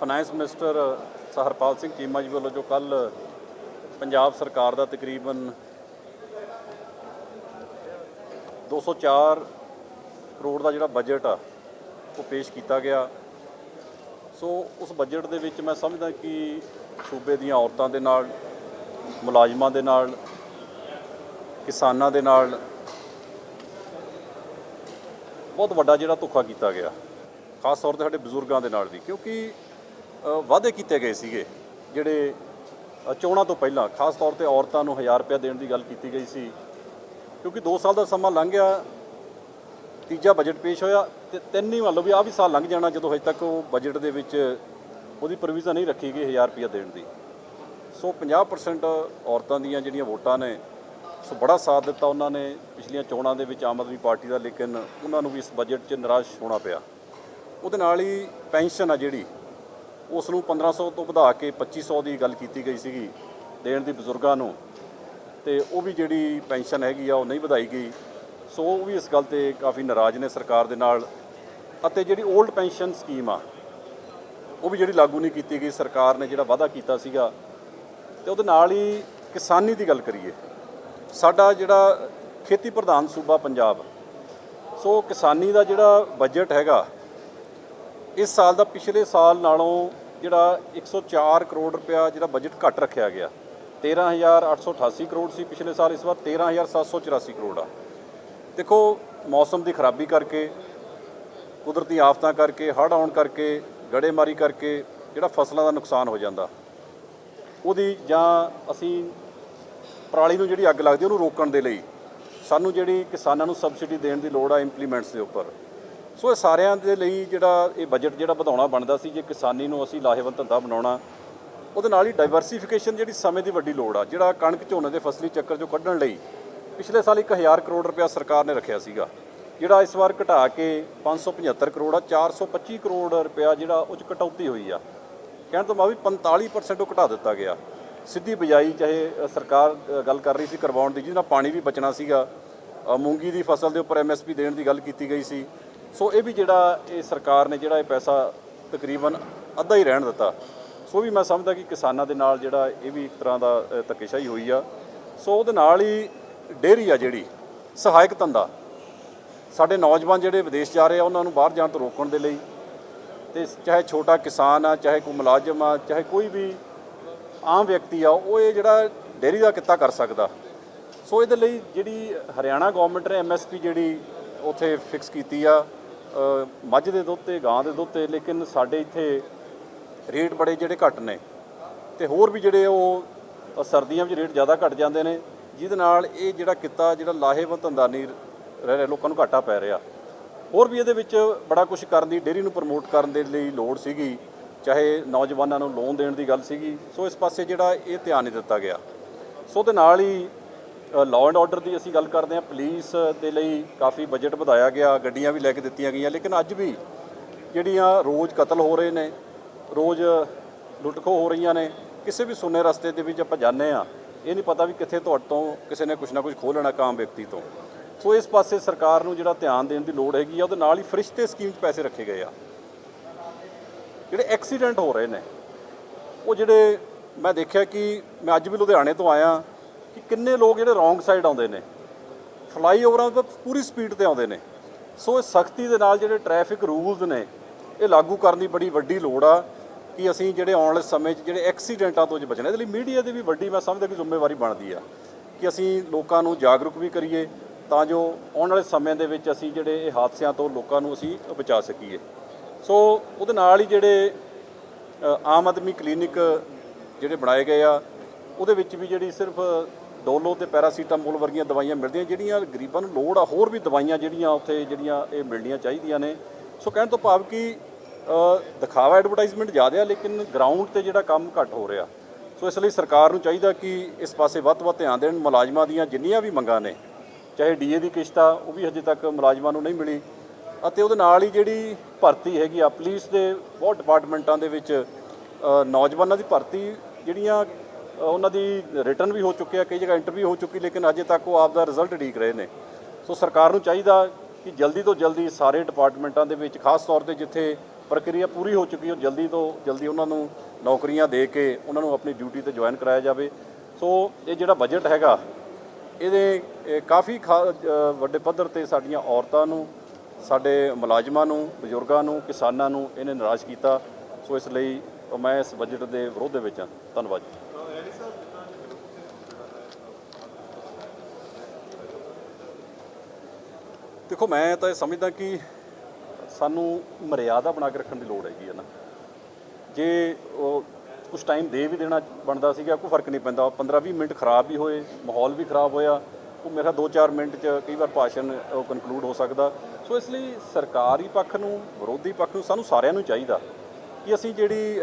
Finance minister sir Harpal Singh Cheema ji ਵੱਲੋਂ ਜੋ ਕੱਲ ਪੰਜਾਬ ਸਰਕਾਰ ਦਾ ਤਕਰੀਬਨ 204 ਕਰੋੜ ਦਾ ਜਿਹੜਾ ਬਜਟ ਆ, ਉਹ ਪੇਸ਼ ਕੀਤਾ ਗਿਆ। ਸੋ ਉਸ ਬਜਟ ਦੇ ਵਿੱਚ ਮੈਂ ਸਮਝਦਾ ਕਿ ਸੂਬੇ ਦੀਆਂ ਔਰਤਾਂ ਦੇ ਨਾਲ, ਮੁਲਾਜ਼ਮਾਂ ਦੇ ਨਾਲ, ਕਿਸਾਨਾਂ ਦੇ ਨਾਲ ਬਹੁਤ ਵੱਡਾ ਜਿਹੜਾ ਧੋਖਾ ਕੀਤਾ ਗਿਆ। ਖਾਸ ਤੌਰ ਤੇ ਸਾਡੇ ਬਜ਼ੁਰਗਾਂ ਦੇ ਨਾਲ ਵੀ, ਕਿਉਂਕਿ ਵਾਅਦੇ ਕੀਤੇ ਗਏ ਸੀਗੇ, ਜਿਹੜੇ ਚੋਣਾਂ ਤੋਂ ਪਹਿਲਾਂ, ਖਾਸ ਤੌਰ ਤੇ ਔਰਤਾਂ ਨੂੰ 1000 ਰੁਪਏ ਦੇਣ ਦੀ ਗੱਲ ਕੀਤੀ ਗਈ ਸੀ। ਕਿਉਂਕਿ 2 ਸਾਲ ਦਾ ਸਮਾਂ ਲੰਘ ਗਿਆ, ਤੀਜਾ ਬਜਟ ਪੇਸ਼ ਹੋਇਆ ਤੇ ਤਿੰਨ ਹੀ ਮੰਨ ਲਓ ਵੀ ਆ ਵੀ ਸਾਲ ਲੰਘ ਜਾਣਾ ਜਦੋਂ ਹਜੇ ਤੱਕ ਉਹ ਬਜਟ ਦੇ ਵਿੱਚ ਉਹਦੀ ਪ੍ਰੋਵੀਜ਼ਨ ਨਹੀਂ ਰੱਖੀ ਗਈ 1000 ਰੁਪਏ ਦੇਣ ਦੀ। ਸੋ 50% ਔਰਤਾਂ ਦੀਆਂ ਜਿਹੜੀਆਂ ਵੋਟਾਂ ਨੇ, ਸੋ ਬੜਾ ਸਾਥ ਦਿੱਤਾ ਉਹਨਾਂ ਨੇ, ਪਿਛਲੀਆਂ ਚੋਣਾਂ ਦੇ ਵਿੱਚ ਆਮ ਆਦਮੀ ਪਾਰਟੀ ਦਾ, ਲੇਕਿਨ ਉਹਨਾਂ ਨੂੰ ਵੀ ਇਸ ਬਜਟ 'ਚ ਨਿਰਾਸ਼ ਹੋਣਾ ਪਿਆ। ਉਹਦੇ ਨਾਲ ਹੀ ਪੈਨਸ਼ਨ ਆ ਜਿਹੜੀ ਉਸ ਨੂੰ 1500 ਤੋਂ ਵਧਾ ਕੇ 2500 ਦੀ ਗੱਲ ਕੀਤੀ ਗਈ ਸੀਗੀ ਦੇਣ ਦੀ ਬਜ਼ੁਰਗਾਂ ਨੂੰ। ਤੇ ਉਹ ਵੀ ਜਿਹੜੀ ਪੈਨਸ਼ਨ ਹੈਗੀ ਆ, ਉਹ ਨਹੀਂ ਵਧਾਈ ਗਈ। ਸੋ ਉਹ ਵੀ ਇਸ ਗੱਲ ਤੇ ਕਾਫੀ ਨਾਰਾਜ਼ ਨੇ ਸਰਕਾਰ ਦੇ ਨਾਲ। ਅਤੇ ਜਿਹੜੀ 올ਡ ਪੈਨਸ਼ਨ ਸਕੀਮ ਆ, ਉਹ ਵੀ ਜਿਹੜੀ ਲਾਗੂ ਨਹੀਂ ਕੀਤੀ ਗਈ, ਸਰਕਾਰ ਨੇ ਜਿਹੜਾ ਵਾਅਦਾ ਕੀਤਾ ਸੀਗਾ, ਤੇ ਉਹਦੇ ਨਾਲ ਹੀ ਕਿਸਾਨੀ ਦੀ ਗੱਲ ਕਰੀਏ। ਸਾਡਾ ਜਿਹੜਾ ਖੇਤੀ ਪ੍ਰਧਾਨ ਸੂਬਾ ਪੰਜਾਬ, ਸੋ ਕਿਸਾਨੀ ਦਾ ਜਿਹੜਾ ਬਜਟ ਹੈਗਾ ਇਸ ਸਾਲ ਦਾ ਪਿਛਲੇ ਸਾਲ ਨਾਲੋਂ ਜਿਹੜਾ 104 ਕਰੋੜ ਰੁਪਇਆ ਜਿਹੜਾ ਬਜਟ ਘੱਟ ਰੱਖਿਆ ਗਿਆ। 13888 ਕਰੋੜ ਸੀ ਪਿਛਲੇ ਸਾਲ, ਇਸ ਵਾਰ 13784 ਕਰੋੜ ਆ। ਦੇਖੋ, ਮੌਸਮ ਦੀ ਖਰਾਬੀ ਕਰਕੇ, ਕੁਦਰਤੀ ਆਫਤਾਂ ਕਰਕੇ, ਹੜ੍ਹ ਆਉਣ ਕਰਕੇ, ਗੜੇਮਾਰੀ ਕਰਕੇ ਜਿਹੜਾ ਫਸਲਾਂ ਦਾ ਨੁਕਸਾਨ ਹੋ ਜਾਂਦਾ। ਉਹਦੀ ਜਾਂ ਅਸੀਂ ਪਰਾਲੀ ਨੂੰ ਜਿਹੜੀ ਅੱਗ ਲੱਗਦੀ ਉਹਨੂੰ ਰੋਕਣ ਦੇ ਲਈ ਸਾਨੂੰ ਜਿਹੜੀ ਕਿਸਾਨਾਂ ਨੂੰ ਸਬਸਿਡੀ ਦੇਣ ਦੀ ਲੋੜ ਆ ਇੰਪਲੀਮੈਂਟਸ ਦੇ ਉੱਪਰ। ਸੋ ਇਹ ਸਾਰਿਆਂ ਦੇ ਲਈ ਜਿਹੜਾ ਇਹ ਬਜਟ ਜਿਹੜਾ ਵਧਾਉਣਾ ਬਣਦਾ ਸੀ, ਜੇ ਕਿਸਾਨੀ ਨੂੰ ਅਸੀਂ ਲਾਹੇਵੰਦ ਧੰਦਾ ਬਣਾਉਣਾ, ਉਹਦੇ ਨਾਲ ਹੀ ਡਾਈਵਰਸੀਫਿਕੇਸ਼ਨ ਜਿਹੜੀ ਸਮੇਂ ਦੀ ਵੱਡੀ ਲੋੜ ਆ। ਜਿਹੜਾ ਕਣਕ ਝੋਨੇ ਦੇ ਫਸਲੀ ਚੱਕਰ ਚੋਂ ਕੱਢਣ ਲਈ ਪਿਛਲੇ ਸਾਲ 1000 ਕਰੋੜ ਰੁਪਇਆ ਸਰਕਾਰ ਨੇ ਰੱਖਿਆ ਸੀਗਾ। ਜਿਹੜਾ ਇਸ ਵਾਰ ਘਟਾ ਕੇ 575 ਕਰੋੜ ਆ 425 ਕਰੋੜ ਰੁਪਇਆ ਜਿਹੜਾ ਉਹ ਚ ਕਟੌਤੀ ਹੋਈ ਆ। ਕਹਿਣ ਤੋਂ ਬਾਅਦ ਵੀ 45% ਉਹ ਘਟਾ ਦਿੱਤਾ ਗਿਆ। ਸਿੱਧੀ ਬਿਜਾਈ ਚਾਹੇ ਸਰਕਾਰ ਗੱਲ ਕਰ ਰਹੀ ਸੀ ਕਰਵਾਉਣ ਦੀ, ਜਿਹਦੇ ਨਾਲ ਪਾਣੀ ਵੀ ਬਚਣਾ ਸੀਗਾ। ਮੂੰਗੀ ਦੀ ਫਸਲ ਦੇ ਉੱਪਰ ਐਮਐਸਪੀ ਦੇਣ ਦੀ ਗੱਲ ਕੀਤੀ ਗਈ ਸੀ। ਸੋ ਇਹ ਵੀ ਜਿਹੜਾ ਇਹ ਸਰਕਾਰ ਨੇ ਜਿਹੜਾ ਇਹ ਪੈਸਾ ਤਕਰੀਬਨ ਅੱਧਾ ਹੀ ਰਹਿਣ ਦਿੱਤਾ। ਸੋ ਵੀ ਮੈਂ ਸਮਝਦਾ ਕਿ ਕਿਸਾਨਾਂ ਦੇ ਨਾਲ ਜਿਹੜਾ ਇਹ ਵੀ ਇੱਕ ਤਰ੍ਹਾਂ ਦਾ ਧੱਕੇਸ਼ਾਹੀ ਹੋਈ ਆ। ਸੋ ਉਹਦੇ ਨਾਲ ਹੀ ਡੇਅਰੀ ਆ ਜਿਹੜੀ, ਸਹਾਇਕ ਧੰਦਾ। ਸਾਡੇ ਨੌਜਵਾਨ ਜਿਹੜੇ ਵਿਦੇਸ਼ ਜਾ ਰਹੇ ਆ, ਉਹਨਾਂ ਨੂੰ ਬਾਹਰ ਜਾਣ ਤੋਂ ਰੋਕਣ ਦੇ ਲਈ ਤੇ ਚਾਹੇ ਛੋਟਾ ਕਿਸਾਨ ਆ, ਚਾਹੇ ਕੋਈ ਮੁਲਾਜ਼ਮ ਆ, ਚਾਹੇ ਕੋਈ ਵੀ ਆਮ ਵਿਅਕਤੀ ਆ, ਉਹ ਇਹ ਜਿਹੜਾ ਡੇਅਰੀ ਦਾ ਕਿੱਤਾ ਕਰ ਸਕਦਾ। ਸੋ ਇਹਦੇ ਲਈ ਜਿਹੜੀ ਹਰਿਆਣਾ ਗਵਰਨਮੈਂਟ ਨੇ ਐਮਐਸਪੀ ਜਿਹੜੀ ਉਥੇ ਫਿਕਸ ਕੀਤੀ ਆ ਮੱਝ ਦੇ ਦੁੱਧ ਤੇ ਗਾਂ ਦੇ ਦੁੱਧ ਤੇ, ਲੇਕਿਨ ਸਾਡੇ ਇੱਥੇ ਰੇਟ ਬੜੇ ਜਿਹੜੇ ਘੱਟ ਨੇ। ਤੇ ਹੋਰ ਵੀ ਜਿਹੜੇ ਉਹ ਸਰਦੀਆਂ ਵਿੱਚ ਰੇਟ ਜ਼ਿਆਦਾ ਘਟ ਜਾਂਦੇ ਨੇ, ਜਿਹਦੇ ਨਾਲ ਇਹ ਜਿਹੜਾ ਕਿੱਤਾ, ਜਿਹੜਾ ਲਾਹੇਵੰਦ ਧੰਦਾ ਨਹੀਂ ਰਹਿ ਰਿਹਾ ਲੋਕਾਂ ਨੂੰ ਘਾਟਾ ਪੈ ਰਿਹਾ। ਹੋਰ ਵੀ ਇਹਦੇ ਵਿੱਚ ਬੜਾ ਕੁਝ ਕਰਨ ਦੀ, ਡੇਅਰੀ ਨੂੰ ਪ੍ਰਮੋਟ ਕਰਨ ਦੇ ਲਈ ਲੋੜ ਸੀਗੀ, ਚਾਹੇ ਨੌਜਵਾਨਾਂ ਨੂੰ ਲੋਨ ਦੇਣ ਦੀ ਗੱਲ ਸੀਗੀ। ਸੋ ਇਸ ਪਾਸੇ ਜਿਹੜਾ ਇਹ ਧਿਆਨ ਨਹੀਂ ਦਿੱਤਾ ਗਿਆ। ਸੋ ਦੇ ਨਾਲ ਹੀ ਲਾਅ ਐਂਡ ਆਰਡਰ ਦੀ ਅਸੀਂ ਗੱਲ ਕਰਦੇ ਹਾਂ। ਪੁਲਿਸ ਦੇ ਲਈ ਕਾਫੀ ਬਜਟ ਵਧਾਇਆ ਗਿਆ, ਗੱਡੀਆਂ ਵੀ ਲੈ ਕੇ ਦਿੱਤੀਆਂ ਗਈਆਂ, ਲੇਕਿਨ ਅੱਜ ਵੀ ਜਿਹੜੀਆਂ ਰੋਜ਼ ਕਤਲ ਹੋ ਰਹੇ ਨੇ, ਰੋਜ਼ ਲੁੱਟਖੋ ਹੋ ਰਹੀਆਂ ਨੇ, ਕਿਸੇ ਵੀ ਸੁੰਨੇ ਰਸਤੇ ਦੇ ਵਿੱਚ ਆਪਾਂ ਜਾਂਦੇ ਆ ਇਹ ਨਹੀਂ ਪਤਾ ਵੀ ਕਿੱਥੇ ਤੁਹਾਡੇ ਤੋਂ ਕਿਸੇ ਨੇ ਕੁਝ ਨਾ ਕੁਝ ਖੋਹ ਲੈਣਾ ਕਾਮ ਵਿਅਕਤੀ ਤੋਂ। ਸੋ ਇਸ ਪਾਸੇ ਸਰਕਾਰ ਨੂੰ ਜਿਹੜਾ ਧਿਆਨ ਦੇਣ ਦੀ ਲੋੜ ਹੈਗੀ ਆ, ਉਹਦੇ ਨਾਲ ਹੀ ਫਰਿਸ਼ਤੇ ਸਕੀਮ 'ਚ ਪੈਸੇ ਰੱਖੇ ਗਏ ਆ। ਜਿਹੜੇ ਐਕਸੀਡੈਂਟ ਹੋ ਰਹੇ ਨੇ, ਉਹ ਜਿਹੜੇ ਮੈਂ ਦੇਖਿਆ ਕਿ ਮੈਂ ਅੱਜ ਵੀ ਲੁਧਿਆਣੇ ਤੋਂ ਆਇਆ ਕਿ ਕਿੰਨੇ ਲੋਕ ਜਿਹੜੇ ਰੋਂਗ ਸਾਈਡ ਆਉਂਦੇ ਨੇ। ਫਲਾਈਓਵਰਾਂ ਤੋਂ ਪੂਰੀ ਸਪੀਡ ਤੇ ਆਉਂਦੇ ਨੇ। ਸੋ ਇਹ ਸਖਤੀ ਦੇ ਨਾਲ ਜਿਹੜੇ ਟ੍ਰੈਫਿਕ ਰੂਲਸ ਨੇ, ਇਹ ਲਾਗੂ ਕਰਨ ਦੀ ਬੜੀ ਵੱਡੀ ਲੋੜ ਆ ਕਿ ਅਸੀਂ ਜਿਹੜੇ ਆਉਣ ਵਾਲੇ ਸਮੇਂ 'ਚ ਜਿਹੜੇ ਐਕਸੀਡੈਂਟਾਂ ਤੋਂ ਜੇ ਬਚਣਾ। ਇਹਦੇ ਲਈ ਮੀਡੀਆ ਦੀ ਵੀ ਵੱਡੀ ਮੈਂ ਸਮਝਦਾ ਕਿ ਜ਼ਿੰਮੇਵਾਰੀ ਬਣਦੀ ਆ ਕਿ ਅਸੀਂ ਲੋਕਾਂ ਨੂੰ ਜਾਗਰੂਕ ਵੀ ਕਰੀਏ ਤਾਂ ਜੋ ਆਉਣ ਵਾਲੇ ਸਮੇਂ ਦੇ ਵਿੱਚ ਅਸੀਂ ਜਿਹੜੇ ਇਹ ਹਾਦਸਿਆਂ ਤੋਂ ਲੋਕਾਂ ਨੂੰ ਅਸੀਂ ਬਚਾ ਸਕੀਏ। ਸੋ ਉਹਦੇ ਨਾਲ ਹੀ ਜਿਹੜੇ ਆਮ ਆਦਮੀ ਕਲੀਨਿਕ ਜਿਹੜੇ ਬਣਾਏ ਗਏ ਆ, ਉਹਦੇ ਵਿੱਚ ਵੀ ਜਿਹੜੀ ਸਿਰਫ ਡੋਲੋ ਤੇ ਪੈਰਾਸੀਟਾਮੋਲ ਵਰਗੀਆਂ ਦਵਾਈਆਂ ਮਿਲਦੀਆਂ ਜਿਹੜੀਆਂ ਗਰੀਬਾਂ ਨੂੰ ਲੋੜ ਆ, ਹੋਰ ਵੀ ਦਵਾਈਆਂ ਜਿਹੜੀਆਂ ਉੱਥੇ ਜਿਹੜੀਆਂ ਇਹ ਮਿਲਣੀਆਂ ਚਾਹੀਦੀਆਂ ਨੇ। ਸੋ ਕਹਿਣ ਤੋਂ ਭਾਵ ਕਿ ਦਿਖਾਵਾ ਐਡਵਰਟਾਈਜ਼ਮੈਂਟ ਜ਼ਿਆਦਾ ਆ, ਲੇਕਿਨ ਗਰਾਊਂਡ ਤੇ ਜਿਹੜਾ ਕੰਮ ਘੱਟ ਹੋ ਰਿਹਾ। ਸੋ ਇਸ ਲਈ ਸਰਕਾਰ ਨੂੰ ਚਾਹੀਦਾ ਕਿ ਇਸ ਪਾਸੇ ਵੱਧ ਤੋਂ ਵੱਧ ਧਿਆਨ ਦੇਣ, ਮੁਲਾਜ਼ਮਾਂ ਦੀਆਂ ਜਿੰਨੀਆਂ ਵੀ ਮੰਗਾਂ ਨੇ, ਚਾਹੇ ਡੀਏ ਦੀ ਕਿਸ਼ਤ ਆ, ਉਹ ਵੀ ਹਜੇ ਤੱਕ ਮੁਲਾਜ਼ਮਾਂ ਨੂੰ ਨਹੀਂ ਮਿਲੀ। ਅਤੇ ਉਹਦੇ ਨਾਲ ਹੀ ਜਿਹੜੀ ਭਰਤੀ ਹੈਗੀ ਆ, ਪੁਲਿਸ ਦੇ ਬਹੁਤ ਡਿਪਾਰਟਮੈਂਟਾਂ ਦੇ ਵਿੱਚ ਨੌਜਵਾਨਾਂ ਦੀ ਭਰਤੀ ਜਿਹੜੀਆਂ ਉਹਨਾਂ ਦੀ ਰਿਟਰਨ ਵੀ ਹੋ ਚੁੱਕਿਆ ਕਈ ਜਗ੍ਹਾ ਇੰਟਰਵਿਊ ਹੋ ਚੁੱਕੀ, ਲੇਕਿਨ ਅਜੇ ਤੱਕ ਉਹ ਆਪ ਦਾ ਰਿਜ਼ਲਟ ਉਡੀਕ ਰਹੇ ਨੇ। ਸੋ ਸਰਕਾਰ ਨੂੰ ਚਾਹੀਦਾ ਕਿ ਜਲਦੀ ਤੋਂ ਜਲਦੀ ਸਾਰੇ ਡਿਪਾਰਟਮੈਂਟਾਂ ਦੇ ਵਿੱਚ, ਖਾਸ ਤੌਰ ਤੇ ਜਿੱਥੇ ਪ੍ਰਕਿਰਿਆ ਪੂਰੀ ਹੋ ਚੁੱਕੀ ਹੈ ਜਲਦੀ ਤੋਂ ਜਲਦੀ ਉਹਨਾਂ ਨੂੰ ਨੌਕਰੀਆਂ ਦੇ ਕੇ ਉਹਨਾਂ ਨੂੰ ਆਪਣੀ ਡਿਊਟੀ ਤੇ ਜੁਆਇਨ ਕਰਾਇਆ ਜਾਵੇ। ਸੋ ਇਹ ਜਿਹੜਾ ਬਜਟ ਹੈਗਾ, ਇਹਦੇ ਕਾਫੀ ਖਾ- ਵੱਡੇ ਪੱਧਰ ਤੇ ਸਾਡੀਆਂ ਔਰਤਾਂ ਨੂੰ, ਸਾਡੇ ਮੁਲਾਜ਼ਮਾਂ ਨੂੰ, ਬਜ਼ੁਰਗਾਂ ਨੂੰ, ਕਿਸਾਨਾਂ ਨੂੰ ਇਹਨੇ ਨਿਰਾਸ਼ ਕੀਤਾ। ਸੋ ਇਸ ਲਈ ਮੈਂ ਇਸ ਬਜਟ ਦੇ ਵਿਰੋਧ ਦੇ ਵਿੱਚ ਹਾਂ। ਧੰਨਵਾਦ ਦੇਖੋ, ਮੈਂ ਤਾਂ ਇਹ ਸਮਝਦਾ ਕਿ ਸਾਨੂੰ ਮਰਿਆਦਾ ਬਣਾ ਕੇ ਰੱਖਣ ਦੀ ਲੋੜ ਹੈਗੀ ਹੈ ਨਾ। ਜੇ ਉਹ ਕੁਝ ਟਾਈਮ ਦੇ ਵੀ ਦੇਣਾ ਬਣਦਾ ਸੀਗਾ, ਕੋਈ ਫ਼ਰਕ ਨਹੀਂ ਪੈਂਦਾ। 15-20 ਮਿੰਟ ਖਰਾਬ ਵੀ ਹੋਏ, ਮਾਹੌਲ ਵੀ ਖਰਾਬ ਹੋਇਆ, ਉਹ ਮੇਰਾ 2-4 ਮਿੰਟ 'ਚ ਕਈ ਵਾਰ ਭਾਸ਼ਣ ਉਹ ਕਨਕਲੂਡ ਹੋ ਸਕਦਾ। ਸੋ ਇਸ ਲਈ ਸਰਕਾਰੀ ਪੱਖ ਨੂੰ, ਵਿਰੋਧੀ ਪੱਖ ਨੂੰ ਸਾਨੂੰ ਸਾਰਿਆਂ ਨੂੰ ਚਾਹੀਦਾ ਕਿ ਅਸੀਂ ਜਿਹੜੀ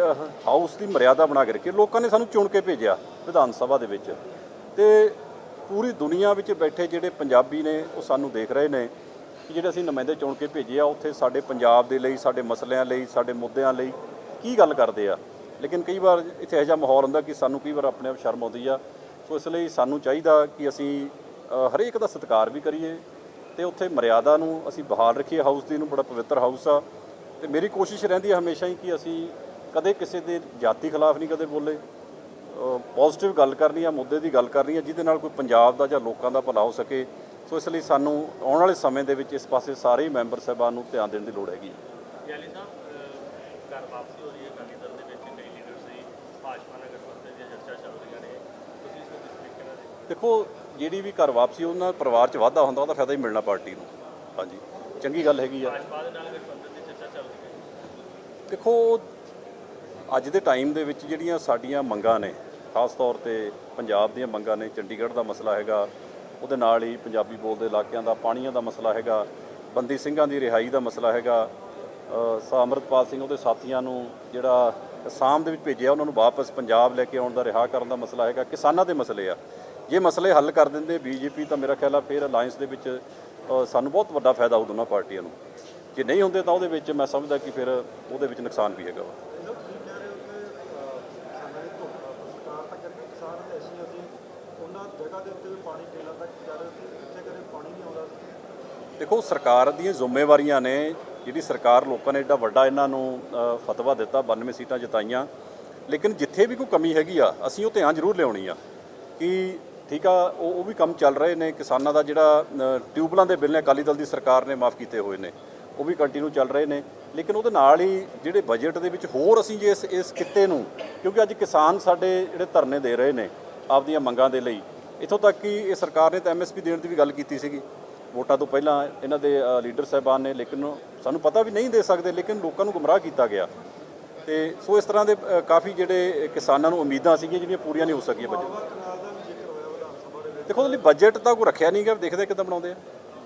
ਹਾਊਸ ਦੀ ਮਰਿਆਦਾ ਬਣਾ ਕੇ ਰੱਖੀਏ। ਲੋਕਾਂ ਨੇ ਸਾਨੂੰ ਚੁਣ ਕੇ ਭੇਜਿਆ ਵਿਧਾਨ ਸਭਾ ਦੇ ਵਿੱਚ। ਤੇ ਪੂਰੀ ਦੁਨੀਆ ਵਿੱਚ ਬੈਠੇ ਜਿਹੜੇ ਪੰਜਾਬੀ ਨੇ, ਉਹ ਸਾਨੂੰ ਦੇਖ ਰਹੇ ਨੇ। ਕਿ ਜਿਹੜੇ ਅਸੀਂ ਨੁਮਾਇੰਦੇ ਚੁਣ ਕੇ ਭੇਜੇ ਆ, ਉੱਥੇ ਸਾਡੇ ਪੰਜਾਬ ਦੇ ਲਈ, ਸਾਡੇ ਮਸਲਿਆਂ ਲਈ, ਸਾਡੇ ਮੁੱਦਿਆਂ ਲਈ ਕੀ ਗੱਲ ਕਰਦੇ ਆ? ਲੇਕਿਨ ਕਈ ਵਾਰ ਇੱਥੇ ਇਹੋ ਜਿਹਾ ਮਾਹੌਲ ਹੁੰਦਾ ਕਿ ਸਾਨੂੰ ਕਈ ਵਾਰ ਆਪਣੇ ਆਪ ਸ਼ਰਮ ਆਉਂਦੀ ਆ। ਸੋ ਇਸ ਲਈ ਸਾਨੂੰ ਚਾਹੀਦਾ ਕਿ ਅਸੀਂ ਹਰੇਕ ਦਾ ਸਤਿਕਾਰ ਵੀ ਕਰੀਏ ਤੇ ਉੱਥੇ ਮਰਿਆਦਾ ਨੂੰ ਅਸੀਂ ਬਹਾਲ ਰੱਖੀਏ। ਹਾਊਸ ਦੀ ਨੂੰ ਬੜਾ ਪਵਿੱਤਰ ਹਾਊਸ ਆ। ਤੇ ਮੇਰੀ ਕੋਸ਼ਿਸ਼ ਰਹਿੰਦੀ ਹੈ ਹਮੇਸ਼ਾ ਹੀ ਕਿ ਅਸੀਂ ਕਦੇ ਕਿਸੇ ਦੇ ਜਾਤੀ ਖਿਲਾਫ ਨਹੀਂ ਕਦੇ ਬੋਲੇ। ਪੋਜ਼ਿਟਿਵ ਗੱਲ ਕਰਨੀ ਆ, ਮੁੱਦੇ ਦੀ ਗੱਲ ਕਰਨੀ ਆ, ਜਿਹਦੇ ਨਾਲ ਕੋਈ ਪੰਜਾਬ ਦਾ ਜਾਂ ਲੋਕਾਂ ਦਾ ਭਲਾ ਹੋ ਸਕੇ। ਸੋ ਇਸ ਲਈ ਸਾਨੂੰ ਆਉਣ ਵਾਲੇ ਸਮੇਂ ਦੇ ਵਿੱਚ ਇਸ ਪਾਸੇ ਸਾਰੇ ਹੀ ਮੈਂਬਰ ਸਾਹਿਬਾਨ ਨੂੰ ਧਿਆਨ ਦੇਣ ਦੀ ਲੋੜ ਹੈਗੀ ਯਾਲੀ ਸਾਹਿਬ ਅਹ, ਘਰ ਵਾਪਸੀ ਹੋ ਰਹੀ ਹੈ ਅਕਾਲੀ ਦਲ ਦੇ ਵਿੱਚ ਕਈ ਲੀਡਰ ਸੀ ਭਾਜਪਾ ਨਾਲ ਗਠਬੰਧਨ ਦੀਆਂ ਚਰਚਾ ਚੱਲ ਰਹੀਆਂ ਨੇ। ਤੁਸੀਂ ਇਸ ਨੂੰ ਕਿਸ ਤਰੀਕੇ ਨਾਲ ਦੇਖਦੇ ਹੋ? ਦੇਖੋ ਜਿਹੜੀ ਵੀ ਘਰ ਵਾਪਸੀ ਉਹਨਾਂ ਪਰਿਵਾਰ 'ਚ ਵਾਧਾ ਹੁੰਦਾ ਉਹਦਾ ਫਾਇਦਾ ਹੀ ਮਿਲਣਾ ਪਾਰਟੀ ਨੂੰ। ਹਾਂਜੀ ਚੰਗੀ ਗੱਲ ਹੈਗੀ ਆ। ਭਾਜਪਾ ਦੇ ਨਾਲ ਗਠਬੰਧਨ ਦੀ ਚਰਚਾ ਚੱਲ ਰਹੀ ਹੈ। ਦੇਖੋ ਅੱਜ ਦੇ ਟਾਈਮ ਦੇ ਵਿੱਚ ਜਿਹੜੀਆਂ ਸਾਡੀਆਂ ਮੰਗਾਂ ਨੇ ਖਾਸ ਤੌਰ ਤੇ ਪੰਜਾਬ ਦੀਆਂ ਮੰਗਾਂ ਨੇ ਚੰਡੀਗੜ੍ਹ ਦਾ ਮਸਲਾ ਹੈਗਾ ਉਹਦੇ ਨਾਲ ਹੀ ਪੰਜਾਬੀ ਬੋਲਦੇ ਇਲਾਕਿਆਂ ਦਾ, ਪਾਣੀਆਂ ਦਾ ਮਸਲਾ ਹੈਗਾ, ਬੰਦੀ ਸਿੰਘਾਂ ਦੀ ਰਿਹਾਈ ਦਾ ਮਸਲਾ ਹੈਗਾ। ਸਾ ਅੰਮ੍ਰਿਤਪਾਲ ਸਿੰਘ ਉਹਦੇ ਸਾਥੀਆਂ ਨੂੰ ਜਿਹੜਾ ਅਸਾਮ ਦੇ ਵਿੱਚ ਭੇਜਿਆ, ਉਹਨਾਂ ਨੂੰ ਵਾਪਸ ਪੰਜਾਬ ਲੈ ਕੇ ਆਉਣ ਦਾ, ਰਿਹਾ ਕਰਨ ਦਾ ਮਸਲਾ ਹੈਗਾ। ਕਿਸਾਨਾਂ ਦੇ ਮਸਲੇ ਆ। ਜੇ ਮਸਲੇ ਹੱਲ ਕਰ ਦਿੰਦੇ ਬੀਜੇਪੀ, ਤਾਂ ਮੇਰਾ ਖਿਆਲ ਆ ਫਿਰ ਅਲਾਈਅੰਸ ਦੇ ਵਿੱਚ ਸਾਨੂੰ ਬਹੁਤ ਵੱਡਾ ਫਾਇਦਾ ਹੋਊ ਦੋਨਾਂ ਪਾਰਟੀਆਂ ਨੂੰ। ਜੇ ਨਹੀਂ ਹੁੰਦੇ ਤਾਂ ਉਹਦੇ ਵਿੱਚ ਮੈਂ ਸਮਝਦਾ ਕਿ ਫਿਰ ਉਹਦੇ ਵਿੱਚ ਨੁਕਸਾਨ ਵੀ ਹੈਗਾ ਵਾ ਲੋਕ ਕੀ ਕਹਿ ਰਹੇ ਹੋ ਕਿ ਕਿਸਾਨਾਂ ਦੀ ਧੋਖਾ ਸਰਕਾਰ ਤਾਂ ਕਰਕੇ ਕਿਸਾਨ ਤੇ ਅਸੀਂ ਅਸੀਂ ਉਹਨਾਂ ਜਗ੍ਹਾ ਦੇ ਉੱਤੇ ਵੀ ਪਾਣੀ ਪੀਣ ਤੱਕ ਜਾ ਰਹੇ ਸੀ ਜਿੱਥੇ ਕਦੇ ਪਾਣੀ ਨਹੀਂ ਆਉਂਦਾ ਸੀ ਦੇਖੋ ਸਰਕਾਰ ਦੀਆਂ ਜ਼ਿੰਮੇਵਾਰੀਆਂ ਨੇ ਜਿਹੜੀ ਸਰਕਾਰ ਲੋਕਾਂ ਨੇ ਏਡਾ ਵੱਡਾ ਇਹਨਾਂ ਨੂੰ ਫਤਵਾ ਦਿੱਤਾ 92 ਸੀਟਾਂ ਜਿਤਾਈਆਂ। ਲੇਕਿਨ ਜਿੱਥੇ ਵੀ ਕੋਈ ਕਮੀ ਹੈਗੀ ਆ ਅਸੀਂ ਉਹ ਧਿਆਨ ਜ਼ਰੂਰ ਲਿਆਉਣੀ ਆ ਕਿ ਠੀਕ ਆ ਉਹ ਉਹ ਵੀ ਕੰਮ ਚੱਲ ਰਹੇ ਨੇ। ਕਿਸਾਨਾਂ ਦਾ ਜਿਹੜਾ ਅ, ਟਿਊਬਲਾਂ ਦੇ ਬਿੱਲ ਨੇ ਅਕਾਲੀ ਦਲ ਦੀ ਸਰਕਾਰ ਨੇ ਮਾਫ ਕੀਤੇ ਹੋਏ ਨੇ ਉਹ ਵੀ ਕੰਟੀਨਿਊ ਚੱਲ ਰਹੇ ਨੇ। ਲੇਕਿਨ ਉਹਦੇ ਨਾਲ ਹੀ ਜਿਹੜੇ ਬਜਟ ਦੇ ਵਿੱਚ ਹੋਰ ਅਸੀਂ ਜੇ ਇਸ ਇਸ ਕਿੱਤੇ ਨੂੰ ਕਿਉਂਕਿ ਅੱਜ ਕਿਸਾਨ ਸਾਡੇ ਜਿਹੜੇ ਧਰਨੇ ਦੇ ਰਹੇ ਨੇ ਆਪਦੀਆਂ ਮੰਗਾਂ ਦੇ ਲਈ ਇਥੋਂ ਤੱਕ ਕਿ ਇਹ ਸਰਕਾਰ ਨੇ ਤਾਂ ਐਮਐਸਪੀ ਦੇਣ ਦੀ ਵੀ ਗੱਲ ਕੀਤੀ ਸੀਗੀ। ਵੋਟਾਂ ਤੋਂ ਪਹਿਲਾਂ ਇਹਨਾਂ ਦੇ ਲੀਡਰ ਸਾਹਿਬਾਨ ਨੇ ਲੇਕਿਨ ਸਾਨੂੰ ਪਤਾ ਵੀ ਨਹੀਂ ਦੇ ਸਕਦੇ ਲੇਕਿਨ ਲੋਕਾਂ ਨੂੰ ਗੁੰਮਰਾਹ ਕੀਤਾ ਗਿਆ। ਤੇ ਸੋ ਇਸ ਤਰ੍ਹਾਂ ਦੇ ਕਾਫੀ ਜਿਹੜੇ ਕਿਸਾਨਾਂ ਨੂੰ ਉਮੀਦਾਂ ਸੀਗੀਆਂ ਜਿਹੜੀਆਂ ਪੂਰੀਆਂ ਨਹੀਂ ਹੋ ਸਕੀਆਂ ਬਜਟ ਕਨਾਲ ਦਾ ਵੀ ਜ਼ਿਕਰ ਹੋਇਆ ਵਿਧਾਨ ਸਭਾ ਦੇ ਵਿੱਚ। ਦੇਖੋ ਉਹਦੇ ਲਈ ਬਜਟ ਤਾਂ ਕੋਈ ਰੱਖਿਆ ਨਹੀਂ ਗਾ ਦੇਖਦੇ ਕਿੱਦਾਂ ਬਣਾਉਂਦੇ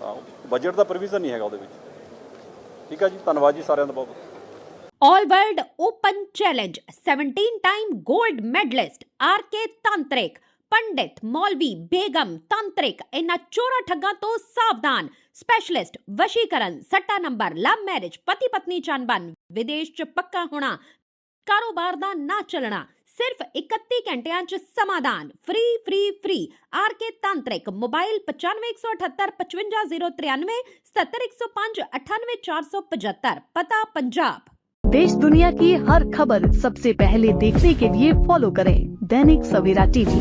ਆ। ਬਜਟ ਦਾ ਪ੍ਰੋਵੀਜ਼ਨ ਨਹੀਂ ਹੈਗਾ ਉਹਦੇ ਵਿੱਚ। ਠੀਕ ਆ ਜੀ ਧੰਨਵਾਦ ਜੀ ਸਾਰਿਆਂ ਦਾ ਬਹੁਤ ਬਹੁਤ। All World Open Challenge 17 time gold medalist RK Tantrik ਪੰਡਿਤ ਮੌਲਵੀ ਬੇਗਮ ਤੰਤਰਿਕ ਇਹਨਾਂ ਚੋਰਾ ਠੱਗਾਂ ਤੋਂ ਸਾਵਧਾਨ ਸਪੈਸ਼ਲਿਸਟ ਵਸ਼ੀਕਰਨ ਸੱਟਾ ਨੰਬਰ ਲਵ ਮੈਰਿਜ ਪਤੀ ਪਤਨੀ ਚੰਬਨ ਵਿਦੇਸ਼ ਚ ਪੱਕਾ ਹੋਣਾ ਕਾਰੋਬਾਰ ਦਾ ਨਾ ਚੱਲਣਾ ਸਿਰਫ 31 ਘੰਟਿਆਂ ਚ ਸਮਾਧਾਨ ਫ੍ਰੀ ਫ੍ਰੀ ਫ੍ਰੀ ਆਰਕੇ ਤਾਂਤਰਿਕ ਮੋਬਾਈਲ 9517555093 77105 98475 ਪਤਾ ਪੰਜਾਬ देश दुनिया की हर खबर सबसे पहले देखने के लिए फॉलो करें दैनिक सवेरा टीवी